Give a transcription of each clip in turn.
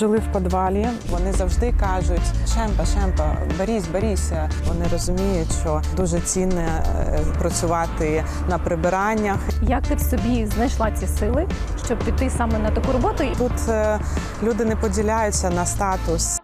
Жили в підвалі. Вони завжди кажуть: Шемпа, Шемпа, берісь, беріся. Вони розуміють, що дуже цінно е, працювати на прибираннях. Як ти в собі знайшла ці сили, щоб піти саме на таку роботу? Тут е, люди не поділяються на статус.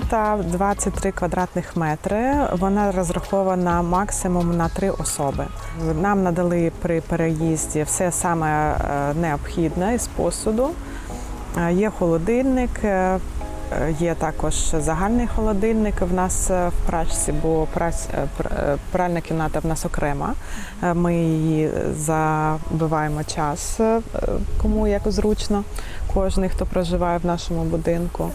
Кімната 23 квадратних метри. Вона розрахована максимум на три особи. Нам надали при переїзді все саме е, необхідне із посуду. Е, Є холодильник, е, є також загальний холодильник в нас в прачці, бо пральна кімната в нас окрема. Ми її забиваємо час, кому як зручно, кожен, хто проживає в нашому будинку.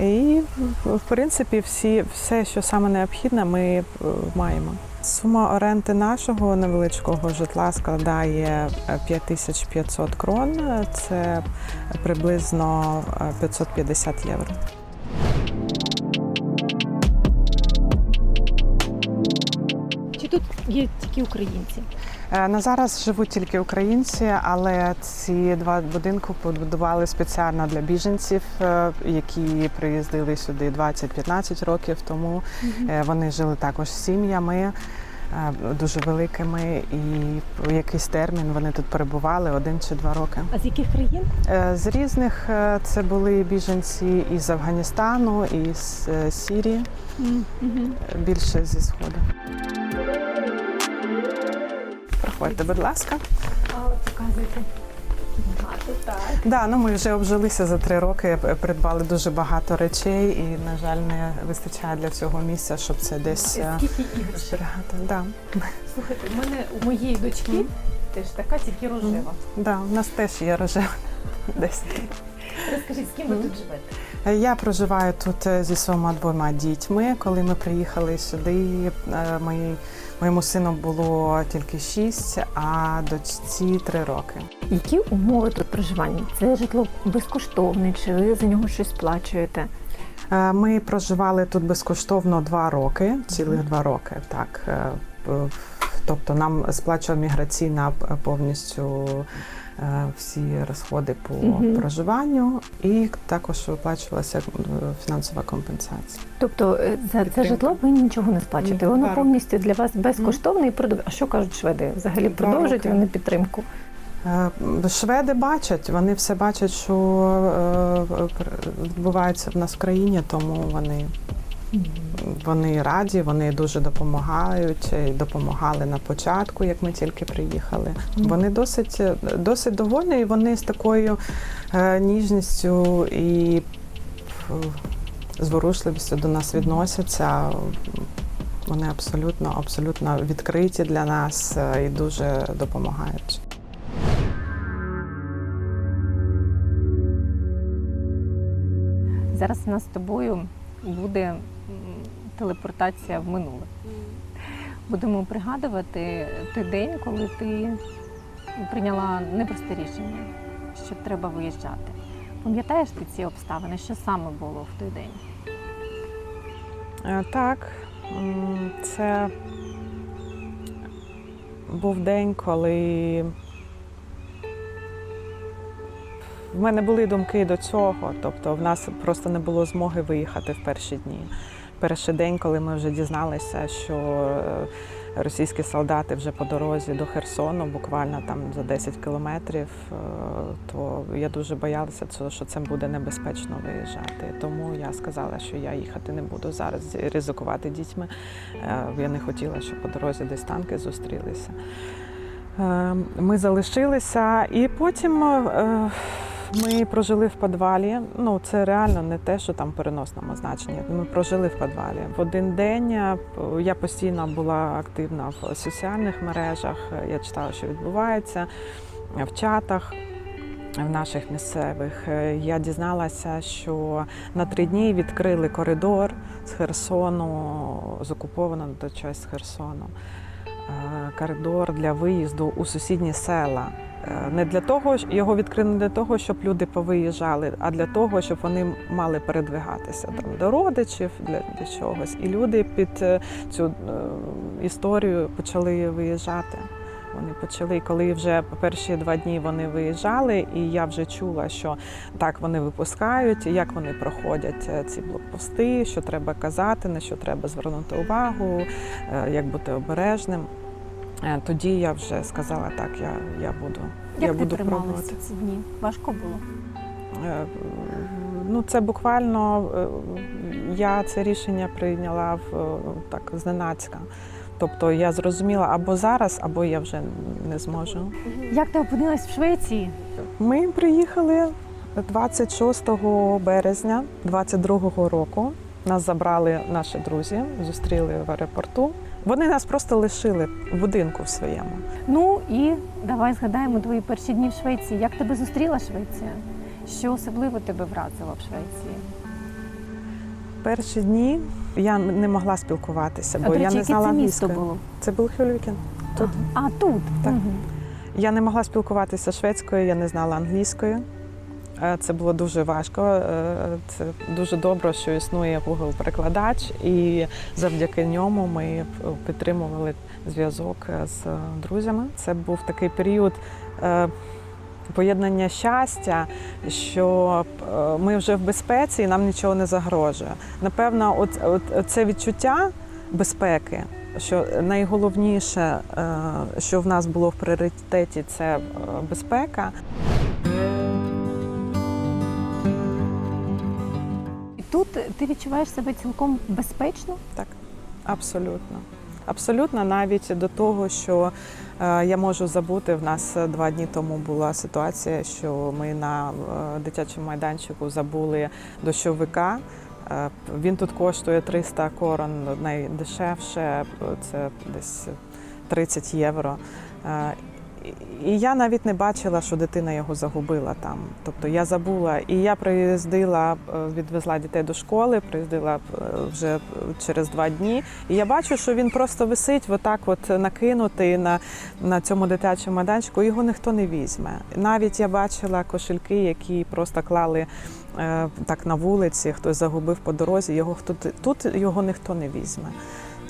І в принципі всі, все, що саме необхідне, ми е, маємо. Сума оренди нашого невеличкого житла складає е, 5500 крон. Це приблизно е, 550 євро. Чи тут є тільки українці? Е, На зараз живуть тільки українці, але ці два будинки побудували спеціально для біженців, е, які приїздили сюди 20-15 років тому. Е, Вони жили також з сім'ями. Дуже великими, і в якийсь термін вони тут перебували один чи два роки. А з яких країн? З різних це були біженці із Афганістану, із Сірії, Мгм. е, більше зі сходу. Проходьте, будь ласка. А показуйте. Багато так. Да, ну ми вже обжилися за три роки, придбали дуже багато речей, і на жаль, не вистачає для всього місця, щоб це десь е, Скільки іграшок? зберігати. Да. Слухайте, у мене у моєї дочки теж така, тільки рожева. Да, у нас теж є рожева десь. Розкажіть, з ким ви тут живете? Е, Я проживаю тут е, зі своїми двома дітьми. Коли ми приїхали сюди, е, мої, моєму сину було тільки шість, а дочці три роки. Які умови тут проживання? Це житло безкоштовне, чи ви за нього щось сплачуєте? Е, Ми проживали тут безкоштовно два роки, цілих два роки. Так, Е, тобто нам сплачувала міграційна повністю всі розходи по Мгм. проживанню, і також виплачувалася е, фінансова компенсація. Тобто е, за це житло ви нічого не сплачуєте. Воно повністю для вас безкоштовне і продовжує. А що кажуть шведи? Взагалі продовжують роки. вони підтримку? Е, Шведи бачать, вони все бачать, що е, відбувається в нас в країні, тому вони, вони раді, вони дуже допомагають і допомагали на початку, як ми тільки приїхали. Вони досить, досить довольні, і вони з такою е, ніжністю і е, зворушливістю до нас відносяться. Вони абсолютно, абсолютно відкриті для нас е, і дуже допомагають. Зараз у нас з тобою буде телепортація в минуле. Будемо пригадувати той день, коли ти прийняла непросте рішення, що треба виїжджати. Пам'ятаєш ти ці обставини? Що саме було в той день? Е, Так, це був день, коли в мене були думки до цього, тобто в нас просто не було змоги виїхати в перші дні. Перший день, коли ми вже дізналися, що е, російські солдати вже по дорозі до Херсону, буквально там за 10 кілометрів, е, то я дуже боялася, що це буде небезпечно виїжджати. Тому я сказала, що я їхати не буду зараз ризикувати дітьми. Е, Я не хотіла, щоб по дорозі десь танки зустрілися. Е, Ми залишилися, і потім ми прожили в підвалі. Ну, це реально не те, що там переносному значенні. Ми прожили в підвалі. В один день е, я постійно була активна в соціальних мережах. Я читала, що відбувається в чатах. В наших місцевих Е, я дізналася, що на три дні відкрили коридор з Херсону, з окупованого до чогось з Херсону. коридор для виїзду у сусідні села. Е, Не для того, його відкрили не для того, щоб люди повиїжджали, а для того, щоб вони мали передвигатися там до родичів, для, для чогось. І люди під е, цю е, історію почали виїжджати. Вони почали, коли вже перші два дні вони виїжджали, і я вже чула, що так вони випускають, як вони проходять е, ці блокпости, що треба казати, на що треба звернути увагу, як бути обережним. Е, Тоді я вже сказала, так, я, я буду, Як я буду пробувати. ці дні? Важко було? Е, Ну, це буквально е, я це рішення прийняла в так зненацька. Тобто я зрозуміла або зараз, або я вже не зможу. Як ти опинилась в Швеції? Ми приїхали 26 березня 22-го року. Нас забрали наші друзі, зустріли в аеропорту. Вони нас просто лишили в будинку в своєму. Ну і давай згадаємо твої перші дні в Швеції. Як тебе зустріла Швеція? Що особливо тебе вразило в Швеції? Перші дні я не могла спілкуватися, А, бо до я речі, не яке знала це місто було? Це був Хюльвікен. Тут. А, тут. Так. Мгм. Я не могла спілкуватися шведською, я не знала англійської. Е, Це було дуже важко. Е, Це дуже добре, що існує Google перекладач, і завдяки ньому ми підтримували зв'язок з друзями. Це був такий період. е, Поєднання щастя, що е, ми вже в безпеці і нам нічого не загрожує. Напевно, от, от це відчуття безпеки, що найголовніше, е, що в нас було в пріоритеті, це е, безпека. Тут ти відчуваєш себе цілком безпечно? Так, абсолютно. Абсолютно, навіть до того, що е, я можу забути. В нас два дні тому була ситуація, що ми на е, дитячому майданчику забули дощовика. Е, Він тут коштує 300 корон, найдешевше це десь 30 євро. І я навіть не бачила, що дитина його загубила там. Тобто я забула. І я приїздила, е, відвезла дітей до школи, приїздила е, вже через два дні. І я бачу, що він просто висить, отак, от накинутий на, на цьому дитячому майданчику. Його ніхто не візьме. Навіть я бачила кошельки, які просто клали е, так на вулиці, хтось загубив по дорозі. Його хто тут його ніхто не візьме.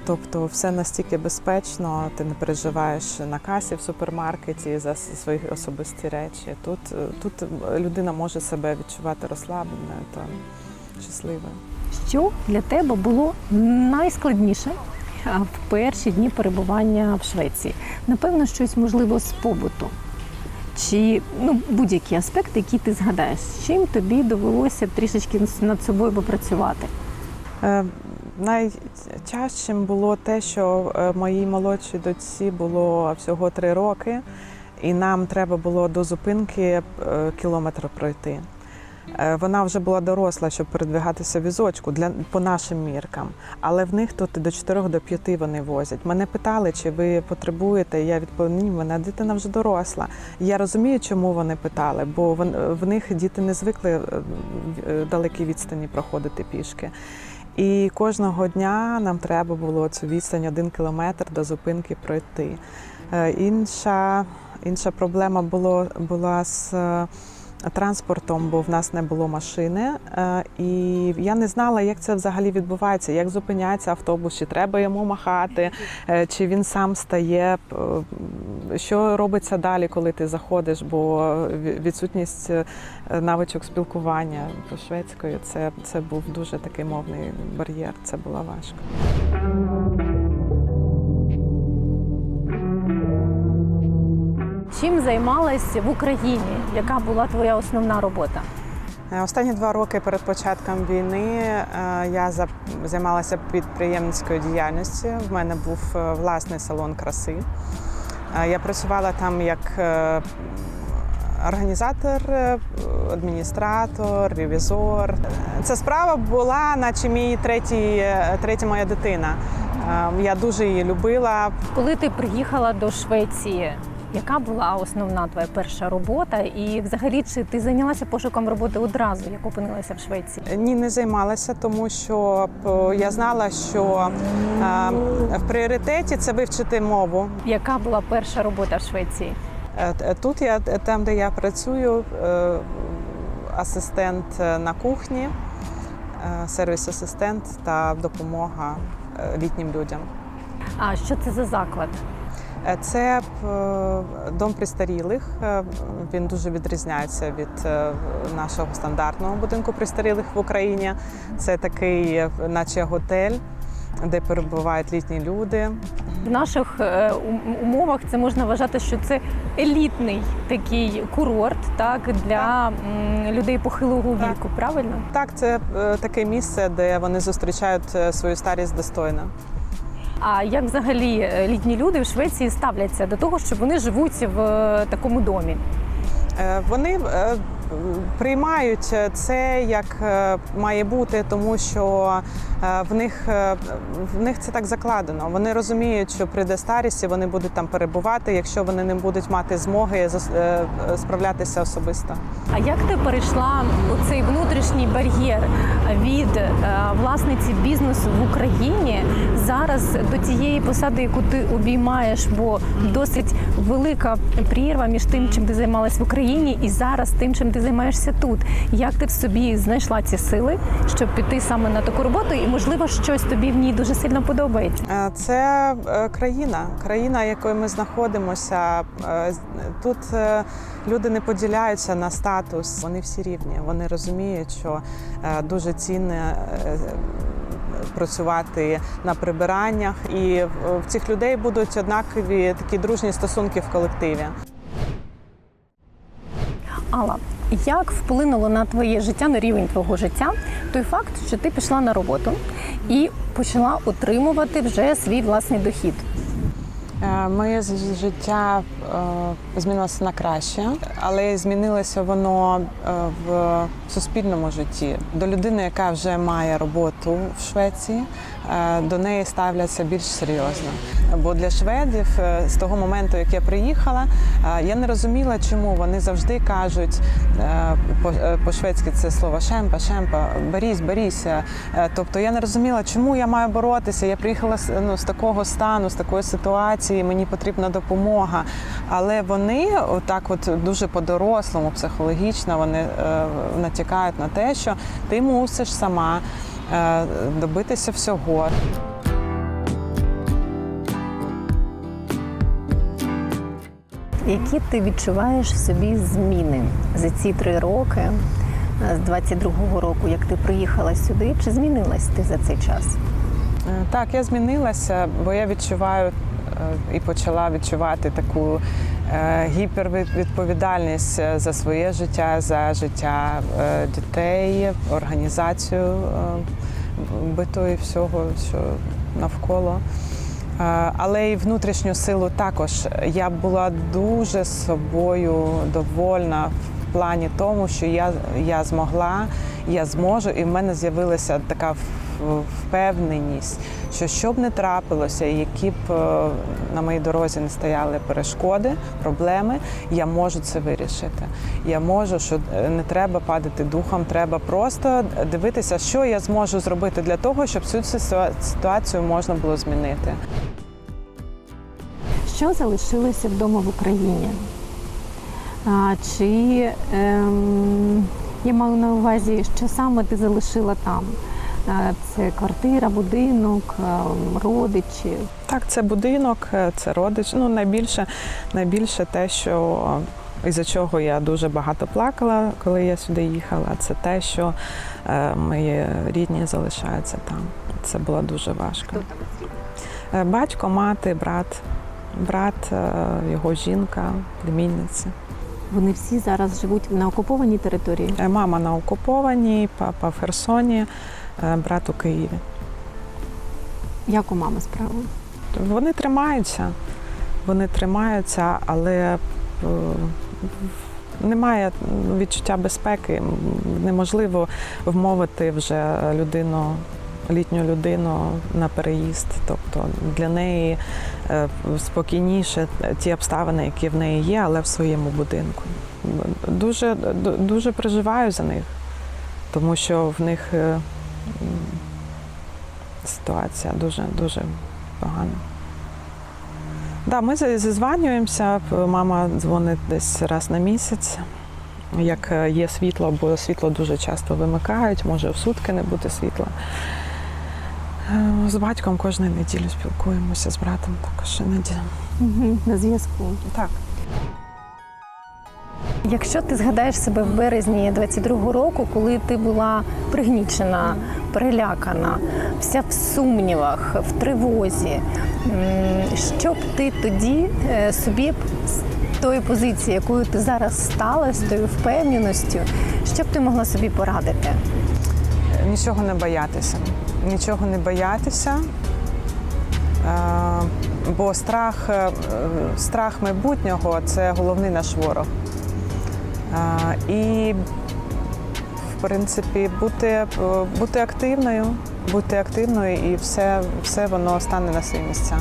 Тобто все настільки безпечно, ти не переживаєш на касі в супермаркеті за свої особисті речі. Тут, е, тут людина може себе відчувати розслабленою та щасливою. Що для тебе було найскладніше в перші дні перебування в Швеції? Напевно, щось можливо з побуту. Чи ну, будь-які аспекти, які ти згадаєш, з чим тобі довелося трішечки над собою попрацювати? Найтяжчим було те, що е, моїй молодшій дочці було всього три роки, і нам треба було до зупинки е, кілометр пройти. Е, Вона вже була доросла, щоб передвигатися візочку для по нашим міркам. Але в них тут до 4 до 5 вони возять. Мене питали, чи ви потребуєте. Я відповіла, ні, мене дитина вже доросла. Я розумію, чому вони питали, бо в них діти не звикли далекі відстані проходити пішки. І кожного дня нам треба було цю відстань один кілометр до зупинки пройти. Е, Інша, інша проблема було, була з е, транспортом, бо в нас не було машини. Е, І я не знала, як це взагалі відбувається, як зупиняється автобус, чи треба йому махати, чи він сам стає. Що робиться далі, коли ти заходиш? Бо відсутність е, навичок спілкування шведською це, це був дуже такий мовний бар'єр. Це було важко. Чим займалась в Україні? Яка була твоя основна робота? Е, Останні два роки перед початком війни е, я займалася підприємницькою діяльністю. В мене був власний салон краси. Я працювала там як е, організатор, е, адміністратор, ревізор. Ця справа була, наче мій третій, е, третя моя дитина. Е, Я дуже її любила. Коли ти приїхала до Швеції, Яка була основна твоя перша робота? І взагалі чи ти зайнялася пошуком роботи одразу, як опинилася в Швеції? Ні, не займалася, тому що е, я знала, що е, в пріоритеті це вивчити мову. Яка була перша робота в Швеції? Е, Тут я там, де я працюю, е, асистент е, на кухні, е, сервіс-асистент та допомога е, літнім людям. А що це за заклад? Е, Це е, дом престарілих. Е, Він дуже відрізняється від нашого стандартного будинку престарілих в Україні. Це такий, наче готель, де перебувають літні люди. В наших умовах це можна вважати, що це елітний такий курорт, так для м, людей похилого Так. віку. Правильно? Так, це таке місце, де вони зустрічають свою старість достойно. А як взагалі е, літні люди в Швеції ставляться до того, що вони живуть в е, такому домі? Е, Вони приймають це як має бути, тому що в них, е, в них це так закладено. Вони розуміють, що прийде старість вони будуть там перебувати, якщо вони не будуть мати змоги е, е, справлятися особисто. А як ти перейшла у цей внутрішній бар'єр від е, власниці бізнесу в Україні зараз до тієї посади, яку ти обіймаєш, бо досить велика прірва між тим, чим ти займалась в Україні, і зараз тим, чим ти займаєшся тут. Як ти в собі знайшла ці сили, щоб піти саме на таку роботу, і можливо щось тобі в ній дуже сильно подобається? Е, Це е, країна, країна, якою ми знаходимося. Е, Тут люди не поділяються на статус. Вони всі рівні. Вони розуміють, що дуже цінне працювати на прибираннях, і в цих людей будуть однакові такі дружні стосунки в колективі. Алла, як вплинуло на твоє життя, на рівень твого життя, той факт, що ти пішла на роботу і почала отримувати вже свій власний дохід? Е, Моє життя е, змінилося на краще, але змінилося воно е, в суспільному житті. До людини, яка вже має роботу в Швеції, до неї ставляться більш серйозно. Бо для шведів е, з того моменту, як я приїхала, е, я не розуміла, чому вони завжди кажуть е, по- по-шведськи це слово шемпа, шемпа, берісь, беріся. Тобто я не розуміла, чому я маю боротися. Я приїхала ну, з такого стану, з такої ситуації, мені потрібна допомога. Але вони отак, от дуже по-дорослому, психологічно, вони натякають на те, що ти мусиш сама добитися всього. Які ти відчуваєш в собі зміни за ці три роки е, з 22-го року, як ти приїхала сюди? Чи змінилась ти за цей час? Е, Так, я змінилася, бо я відчуваю е, і почала відчувати таку гіпервідповідальність за своє життя, за життя дітей, організацію биту і всього, що навколо. Але й внутрішню силу також. Я була дуже собою довольна в плані тому, що я, я змогла, я зможу, і в мене з'явилася така впевненість, що що б не трапилося, які б е, на моїй дорозі не стояли перешкоди, проблеми, я можу це вирішити. Я можу, що е, не треба падати духом, треба просто дивитися, що я зможу зробити для того, щоб цю ситуацію можна було змінити. Що залишилося вдома в Україні? А, чи ем, я маю на увазі, що саме ти залишила там? А, це квартира, будинок, ем, родичі. Так, це будинок, е, це родич. Ну найбільше, найбільше те, що із-за чого я дуже багато плакала, коли я сюди їхала, це те, що е, мої рідні залишаються там. Це було дуже важко. Е, Батько, мати, брат, брат, е, його жінка, племінниця. Вони всі зараз живуть на окупованій території. Е, Мама на окупованій, папа в Херсоні, е, брат у Києві. Як у мами справи? Вони тримаються, вони тримаються, але е, немає відчуття безпеки. Неможливо вмовити вже людину літню людину на переїзд. Тобто для неї спокійніше ті обставини, які в неї є, але в своєму будинку. Дуже, дуже переживаю за них, тому що в них е, ситуація дуже дуже погана. Да, ми зі- зізванюємося. Мама дзвонить десь раз на місяць. Як е, є світло, бо світло дуже часто вимикають, може в сутки не бути світла. Е, З батьком кожну неділю спілкуємося, з братом також іноді. Угу, на зв'язку. Так. Якщо ти згадаєш себе в березні 22-го року, коли ти була пригнічена, перелякана, вся в сумнівах, в тривозі, що б ти тоді е, собі з тої позиції, якою ти зараз стала, з тою впевненістю, що б ти могла собі порадити? Нічого не боятися. Нічого не боятися. Е, Бо страх, е, страх майбутнього це головний наш ворог. Е, І, в принципі, бути, бути активною, бути активною і все, все воно стане на свої місця.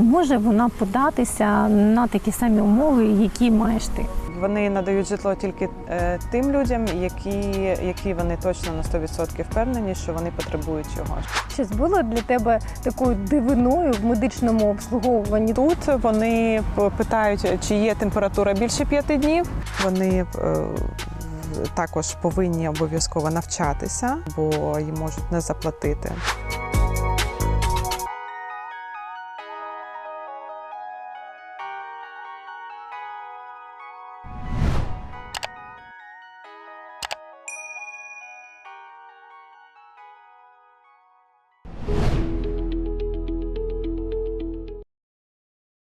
Чи може вона податися на такі самі умови, які маєш ти? Вони надають житло тільки е, тим людям, які, які вони точно на 100% впевнені, що вони потребують його. Щось було для тебе такою дивиною в медичному обслуговуванні? Тут вони питають, чи є температура більше п'яти днів. Вони е, також повинні обов'язково навчатися, бо їм можуть не заплатити.